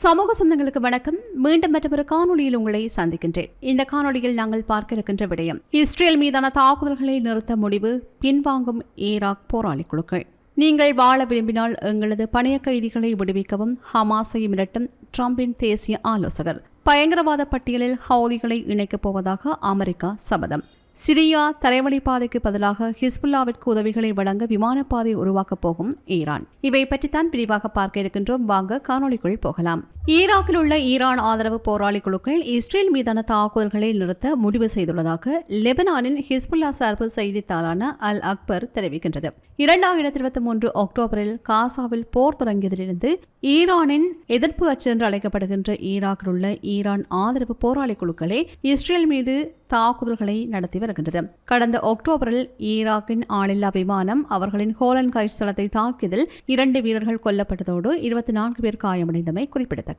சமூக சொந்தங்களுக்கு வணக்கம். மீண்டும் மற்றொரு காணொளியில் உங்களை சந்திக்கின்றேன். இந்த காணொளியில் நாங்கள் பார்க்க இருக்கின்ற விடயம் இஸ்ரேல் மீதான தாக்குதல்களை நிறுத்த முடிவு பின்வாங்கும் ஈராக் போராளி குழுக்கள். நீங்கள் வாழ விரும்பினால் எங்களது பணைய கைதிகளை விடுவிக்கவும் ஹமாஸை மிரட்டும் ட்ரம்பின் தேசிய ஆலோசகர். பயங்கரவாத பட்டியலில் ஹவுதிகளை இணைக்கப் போவதாக அமெரிக்கா சபதம். சிரியா தரைவழி பாதைக்கு பதிலாக ஹிஸ்புல்லாவிற்கு உதவிகளை வழங்க விமானப்பாதை உருவாக்கப் போகும் ஈரான். இவை பற்றித்தான் விரிவாக பார்க்க இருக்கின்றோம். வாங்க காணொளிக்குள் போகலாம். ஈராக்கில் உள்ள ஈரான் ஆதரவு போராளி குழுக்கள் இஸ்ரேல் மீதான தாக்குதல்களை நிறுத்த முடிவு செய்துள்ளதாக லெபனானின் ஹிஸ்புல்லா சார்பு செய்தித்தாளான அல் அக்பர் தெரிவிக்கின்றது. இரண்டாயிரத்தி இருபத்தி மூன்று அக்டோபரில் காசாவில் போர் தொடங்கியதிலிருந்து ஈரானின் எதிர்ப்பு அச்சு என்று அழைக்கப்படுகின்ற ஈராக்கில் உள்ள ஈரான் ஆதரவு போராளி குழுக்களே இஸ்ரேல் மீது தாக்குதல்களை நடத்தி வருகின்றது. கடந்த அக்டோபரில் ஈராக்கின் ஆளில்லா விமானம் அவர்களின் ஹோலன் கைஸ்தலத்தை தாக்கியதில் இரண்டு வீரர்கள் கொல்லப்பட்டதோடு இருபத்தி நான்கு பேர் காயமடைந்தமை குறிப்பிடத்தக்கது.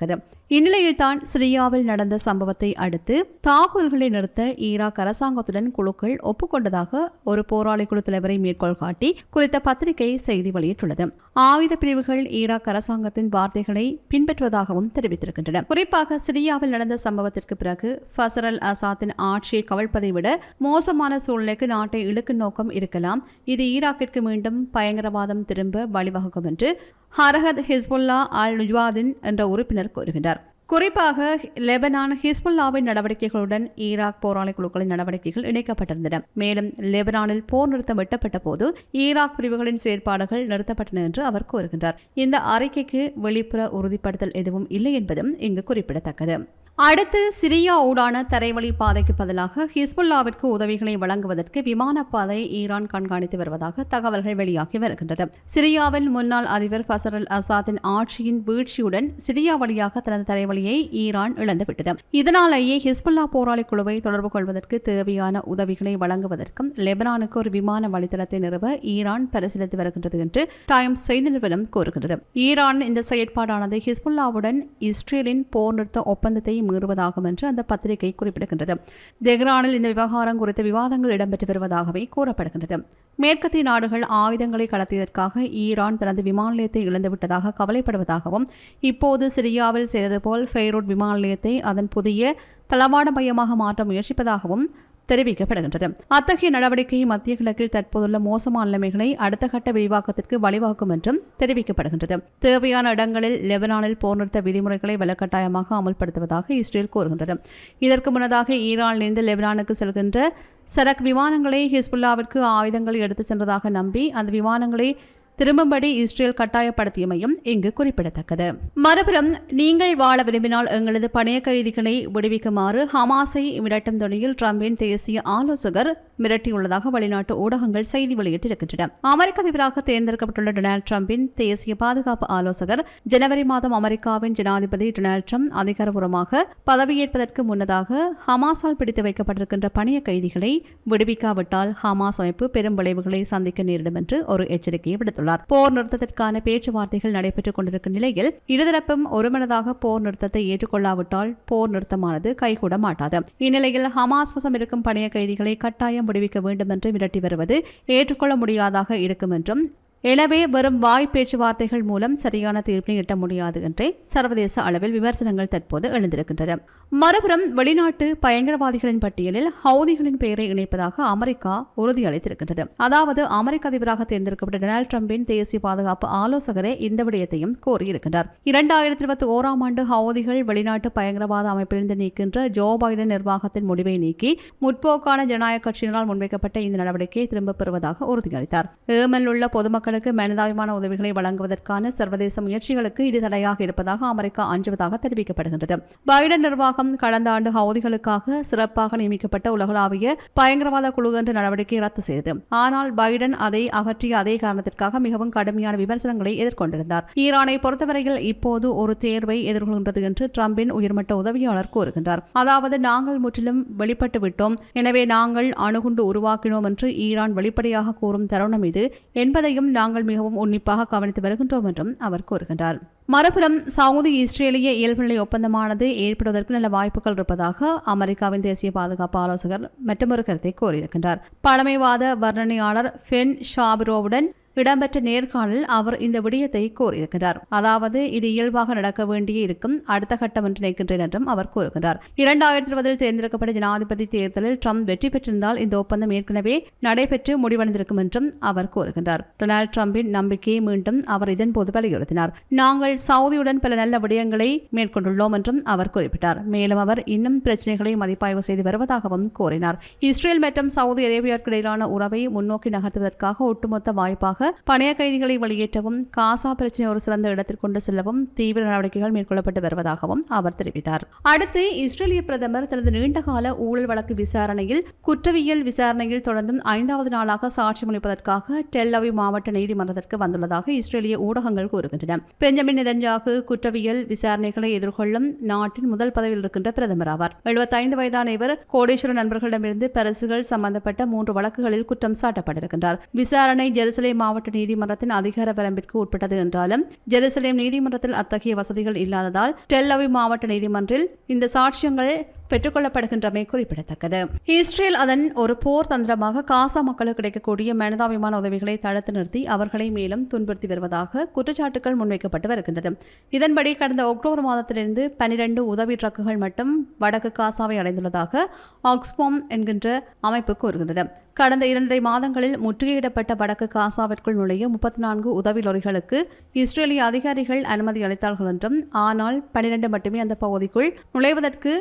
இந்நிலையில் தான் சிரியாவில் நடந்த சம்பவத்தை அடுத்து தாக்குதல்களை நிறுத்த ஈராக் அரசாங்கத்துடன் குழுக்கள் ஒப்புக்கொண்டதாக ஒரு போராளி குழு தலைவரை மேற்கோள் காட்டி குறித்த பத்திரிகை செய்தி வெளியிட்டுள்ளது. ஆயுத பிரிவுகள் ஈராக் அரசாங்கத்தின் வார்த்தைகளை பின்பற்றுவதாகவும் தெரிவித்திருக்கின்றன. குறிப்பாக சிரியாவில் நடந்த சம்பவத்திற்கு பிறகு ஃபசர் அல் அசாத்தின் ஆட்சியை கவிழ்ப்பதை விட மோசமான சூழ்நிலைக்கு நாட்டை இழுக்கும் நோக்கம் இருக்கலாம். இது ஈராக்கிற்கு மீண்டும் பயங்கரவாதம் திரும்ப வழிவகுக்கும் என்று ஹரஹத் ஹிஸ்புல்லா அல் நுஜ்வாதின் என்ற உறுப்பினர் கூறுகின்றார். குறிப்பாக லெபனான் ஹிஸ்புல்லாவின் நடவடிக்கைகளுடன் ஈராக் போராளி குழுக்களின் நடவடிக்கைகள் இணைக்கப்பட்டிருந்தன. மேலும் லெபனானில் போர் நிறுத்தம் வெட்டப்பட்ட போது ஈராக் பிரிவுகளின் செயற்பாடுகள் நிறுத்தப்பட்டன என்று அவர் கூறுகின்றார். இந்த அறிக்கைக்கு வெளிப்புற உறுதிப்படுத்தல் எதுவும் இல்லை என்பதும் இங்கு குறிப்பிடத்தக்கது. அடுத்து சிரியா ஊடான தரைவழி பாதைக்கு பதிலாக ஹிஸ்புல்லாவிற்கு உதவிகளை வழங்குவதற்கு விமானப்பாதை ஈரான் கண்காணித்து வருவதாக தகவல்கள் வெளியாகி வருகின்றது. சிரியாவின் முன்னாள் அதிபர் ஃபசர் அல் அசாத்தின் ஆட்சியின் வீழ்ச்சியுடன் சிரியா வழியாக தனது தரைவழியை ஈரான் இழந்துவிட்டது. இதனாலேயே ஹிஸ்புல்லா போராளி குழுவை தொடர்பு கொள்வதற்கு தேவையான உதவிகளை வழங்குவதற்கும் லெபனானுக்கு ஒரு விமான வழித்தளத்தை நிறுவ ஈரான் பரிசீலித்து வருகின்றது என்று டைம்ஸ் செய்தி நிறுவனம் கூறுகின்றது. ஈரான் இந்த செயற்பாடானது ஹிஸ்புல்லாவுடன் இஸ்ரேலின் போர் நிறுத்த ஒப்பந்தத்தை மீறுவதாகும் என்று அந்த பத்திரிகை குறிப்பிடுகின்றது. தெஹ்ரானில் இந்த விவகாரம் குறித்த விவாதங்கள் இடம்பெற்று வருவதாகவே கூறப்படுகின்றது. மேற்கத்திய நாடுகள் ஆயுதங்களை கடத்தியதற்காக ஈரான் தனது விமான நிலையத்தை இழந்துவிட்டதாக கவலைப்படுவதாகவும் இப்போது சிரியாவில் செய்தது போல் ஃபெய்ரூட் விமான நிலையத்தை அதன் புதிய தளவாட மையமாக மாற்ற முயற்சிப்பதாகவும் தெரிவிக்கப்படுகின்றது. அத்தகைய நடவடிக்கை மத்திய கிழக்கில் தற்போதுள்ள மோசமான நிலைமைகளை அடுத்த கட்ட விரிவாக்கத்திற்கு வழிவகுக்கும் என்றும் தெரிவிக்கப்படுகின்றது. தேவையான இடங்களில் லெபனானில் போர் நிறுத்த விதிமுறைகளை வலுக்கட்டாயமாக அமல்படுத்துவதாக இஸ்ரேல் கூறுகின்றது. இதற்கு முன்னதாக ஈரானிலிருந்து லெபனானுக்கு செல்கின்ற சரக் விமானங்களை ஹிஸ்புல்லாவிற்கு ஆயுதங்களை எடுத்துச் சென்றதாக நம்பி அந்த விமானங்களை திரும்பும்படி இஸ்ரேல் கட்டாயப்படுத்தியமையும் இங்கு குறிப்பிடத்தக்கது. மறுபுறம் நீங்கள் வாழ விரும்பினால் எங்களது பணைய கைதிகளை விடுவிக்குமாறு ஹமாஸை மிரட்டும் துணியில் ட்ரம்பின் தேசிய ஆலோசகர் மிரட்டியுள்ளதாக வெளிநாட்டு ஊடகங்கள் செய்தி வெளியிட்டிருக்கின்றன. அமெரிக்க அதிபராக தேர்ந்தெடுக்கப்பட்டுள்ள டொனால்டு ட்ரம்பின் தேசிய பாதுகாப்பு ஆலோசகர் ஜனவரி மாதம் அமெரிக்காவின் ஜனாதிபதி டொனால்டு ட்ரம்ப் அதிகாரபூர்வமாக பதவியேற்பதற்கு முன்னதாக ஹமாஸால் பிடித்து வைக்கப்பட்டிருக்கின்ற பணைய கைதிகளை விடுவிக்காவிட்டால் ஹமாஸ் அமைப்பு பெரும் விளைவுகளை சந்திக்க நேரிடும் என்று ஒரு எச்சரிக்கையை விடுத்துள்ளார். தெரிவித்துள்ளார் போர் நிறுத்தத்திற்கான பேச்சுவார்த்தைகள் நடைபெற்றுக் கொண்டிருக்கும் நிலையில் இருதரப்பும் ஒருமனதாக போர் நிறுத்தத்தை ஏற்றுக்கொள்ளாவிட்டால் போர் நிறுத்தமானது கைகூட மாட்டாது இந்நிலையில் ஹமாஸ் வசம் இருக்கும் பணைய கைதிகளை கட்டாயம் விடுவிக்க வேண்டும் என்று மிரட்டி வருவது ஏற்றுக்கொள்ள முடியாதாக இருக்கும் என்றும் எனவே வரும் வாய் பேச்சுவார்த்தைகள் மூலம் சரியான தீர்ப்பினை எட்ட முடியாது என்றே சர்வதேச அளவில் விமர்சனங்கள் தற்போது எழுந்திருக்கின்றது. மறுபுறம் வெளிநாட்டு பயங்கரவாதிகளின் பட்டியலில் ஹவுதிகளின் பெயரை இணைப்பதாக அமெரிக்கா உறுதியளித்திருக்கின்றது. அதாவது அமெரிக்க அதிபராக தேர்ந்தெடுக்கப்பட்ட டொனால்டு டிரம்பின் தேசிய பாதுகாப்பு ஆலோசகரே இந்த விடயத்தையும் கோரியிருக்கின்றார். இரண்டாயிரத்தி இருபத்தி ஓராம் ஆண்டு ஹவுதிகள் வெளிநாட்டு பயங்கரவாத அமைப்பிலிருந்து நீக்கின்ற ஜோ பைடன் நிர்வாகத்தின் முடிவை நீக்கி முற்போக்கான ஜனநாயக கட்சியினால் முன்வைக்கப்பட்ட இந்த நடவடிக்கையை திரும்பப் பெறுவதாக உறுதியளித்தார். ஏமனில் உள்ள பொதுமக்கள் மக்களுக்கு மனிதாபிமான உதவிகளை வழங்குவதற்கான சர்வதேச முயற்சிகளுக்கு இது தடையாக இருப்பதாக அமெரிக்கா அஞ்சுவதாக தெரிவிக்கப்படுகின்றது. பைடன் நிர்வாகம் கடந்த ஆண்டு ஹவுதிகளுக்காக சிறப்பாக நியமிக்கப்பட்ட உலகளாவிய பயங்கரவாத குழு என்ற நடவடிக்கை ரத்து செய்தது. ஆனால் பைடன் அதை அகற்றிய அதே காரணத்திற்காக மிகவும் கடுமையான விமர்சனங்களை எதிர்கொண்டிருந்தார். ஈரானை பொறுத்தவரையில் இப்போது ஒரு தேர்வை எதிர்கொள்கின்றது என்று டிரம்பின் உயர்மட்ட உதவியாளர் கூறுகின்றார். அதாவது நாங்கள் முற்றிலும் வெளிப்பட்டு விட்டோம். எனவே நாங்கள் அணுகுண்டு உருவாக்கினோம் என்று ஈரான் வெளிப்படையாக கூறும் தருணம் இது என்பதையும் நாங்கள் மிகவும் உன்னிப்பாக கவனித்து வருகின்றோம் என்றும் அவர் கூறுகின்றார். மறுபுறம் சவுதி இஸ்ரேலிய இயல்புநிலை ஒப்பந்தமானது ஏற்படுவதற்கு நல்ல வாய்ப்புகள் இருப்பதாக அமெரிக்காவின் தேசிய பாதுகாப்பு ஆலோசகர் மற்றொரு கருத்தை கூறியிருக்கின்றார். பழமைவாத வர்ணனையாளர் ஃபென் ஷாபிரோவுடன் இடம்பெற்ற நேர்காணலில் அவர் இந்த விடயத்தை கூறியிருக்கிறார். அதாவது இது இயல்பாக நடக்க வேண்டியே இருக்கும் அடுத்த கட்டம் என்று நினைக்கின்றேன் என்றும் அவர் கூறுகிறார் இரண்டாயிரத்தி இருபதில் தேர்ந்தெடுக்கப்பட்ட ஜனாதிபதி தேர்தலில் ட்ரம்ப் வெற்றி பெற்றிருந்தால் இந்த ஒப்பந்தம் ஏற்கனவே நடைபெற்று முடிவடைந்திருக்கும் என்றும் அவர் கூறுகின்றார். டொனால்டு ட்ரம்பின் நம்பிக்கையை மீண்டும் அவர் இதன்போது வலியுறுத்தினார். நாங்கள் சவுதியுடன் பல நல்ல விடயங்களை மேற்கொண்டுள்ளோம் என்றும் அவர் குறிப்பிட்டார். மேலும் அவர் இன்னும் பிரச்சனைகளை மதிப்பாய்வு செய்து வருவதாகவும் கூறினார். இஸ்ரேல் மற்றும் சவுதி அரேபியாவுக்கு இடையிலான உறவை முன்னோக்கி நகர்த்துவதற்காக ஒட்டுமொத்த வாய்ப்பாக பணைய கைதிகளை வெளியேற்றவும் காசா பிரச்சனை ஒரு சிறந்த இடத்தில் கொண்டு செல்லவும் தீவிர நடவடிக்கைகள் மேற்கொள்ளப்பட்டு வருவதாகவும் அவர் தெரிவித்தார். அடுத்து இஸ்ரேலிய பிரதமர் தனது நீண்டகால ஊழல் வழக்கு விசாரணையில் குற்றவியல் விசாரணையில் தொடர்ந்தும் ஐந்தாவது நாளாக சாட்சியமளிப்பதற்காக டெல்லவி மாவட்ட நீதிமன்றத்திற்கு வந்துள்ளதாக இஸ்ரேலிய ஊடகங்கள் கூறுகின்றன. பெஞ்சமின் நிதன்யாகு குற்றவியல் விசாரணைகளை எதிர்கொள்ளும் நாட்டின் முதல் பதவியில் இருக்கின்ற பிரதமர் ஆவார். எழுபத்தைந்து வயதான இவர் கோடீஸ்வர நண்பர்களிடமிருந்து பரிசுகள் சம்பந்தப்பட்ட மூன்று வழக்குகளில் குற்றம் சாட்டப்பட்டிருக்கின்றார். விசாரணை ஜெருசலேம் மாவட்ட நீதிமன்றத்தின் அதிகார வரம்பிற்கு உட்பட்டது என்றாலும் ஜெருசலேம் நீதிமன்றத்தில் அத்தகைய வசதிகள் இல்லாததால் டெல்லவி மாவட்ட நீதிமன்றில் இந்த சாட்சியங்கள் பெற்றுக்கொள்ளப்படுகின்றமை குறிப்பிடத்தக்கது. இஸ்ரேல் அதன் ஒரு போர் தந்திரமாக காசா மக்களுக்கு கிடைக்கக்கூடிய மனிதாபிமான உதவிகளை தடுத்து நிறுத்தி அவர்களை மேலும் துன்புறுத்தி வருவதாக குற்றச்சாட்டுகள் முன்வைக்கப்பட்டு வருகின்றது. இதன்படி கடந்த அக்டோபர் மாதத்திலிருந்து பனிரெண்டு உதவி ட்ரக்குகள் மட்டும் வடக்கு காசாவை அடைந்துள்ளதாக ஆக்ஸ்பாம் என்கின்ற அமைப்பு கூறுகின்றது. கடந்த இரண்டரை மாதங்களில் முற்றுகையிடப்பட்ட வடக்கு காசாவிற்குள் நுழைய முப்பத்தி நான்கு உதவி லொரிகளுக்கு இஸ்ரேலிய அதிகாரிகள் அனுமதி அளித்தார்கள் என்றும் ஆனால் பனிரெண்டு மட்டுமே அந்த பகுதிக்குள் நுழைவதற்கு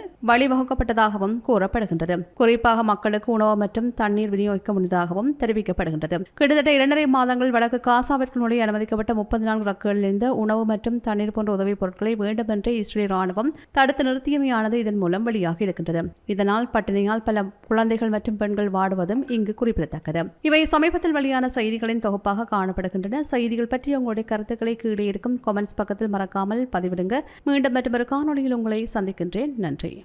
விநியோகிக்கப்பட்டதாகவும் கூறப்படுகின்றது. குறிப்பாக மக்களுக்கு உணவு மற்றும் தண்ணீர் விநியோகிக்க முடிந்ததாகவும் தெரிவிக்கப்படுகின்றது. கிட்டத்தட்ட இரண்டரை மாதங்கள் வடக்கு காசாவிற்கு நுழைய அனுமதிக்கப்பட்ட முப்பத்தி நான்கு ரக்குகளிலிருந்து உணவு மற்றும் தண்ணீர் போன்ற உதவிப் பொருட்களை வேண்டுமென்றே இஸ்ரேல் ராணுவம் தடுத்து நிறுத்தியமையானது இதன் மூலம் வெளியாகி இருக்கின்றது. இதனால் பட்டினியால் பல குழந்தைகள் மற்றும் பெண்கள் வாடுவதும் இங்கு குறிப்பிடத்தக்கது. இவை சமீபத்தில் வெளியான செய்திகளின் தொகுப்பாக காணப்படுகின்றன. செய்திகள் பற்றி உங்களுடைய கருத்துக்களை கீழே இருக்கும் கமெண்ட்ஸ் பக்கத்தில் மறக்காமல் பதிவிடுங்க. மீண்டும் மற்றொரு காணொளியில் உங்களை சந்திக்கின்றேன். நன்றி.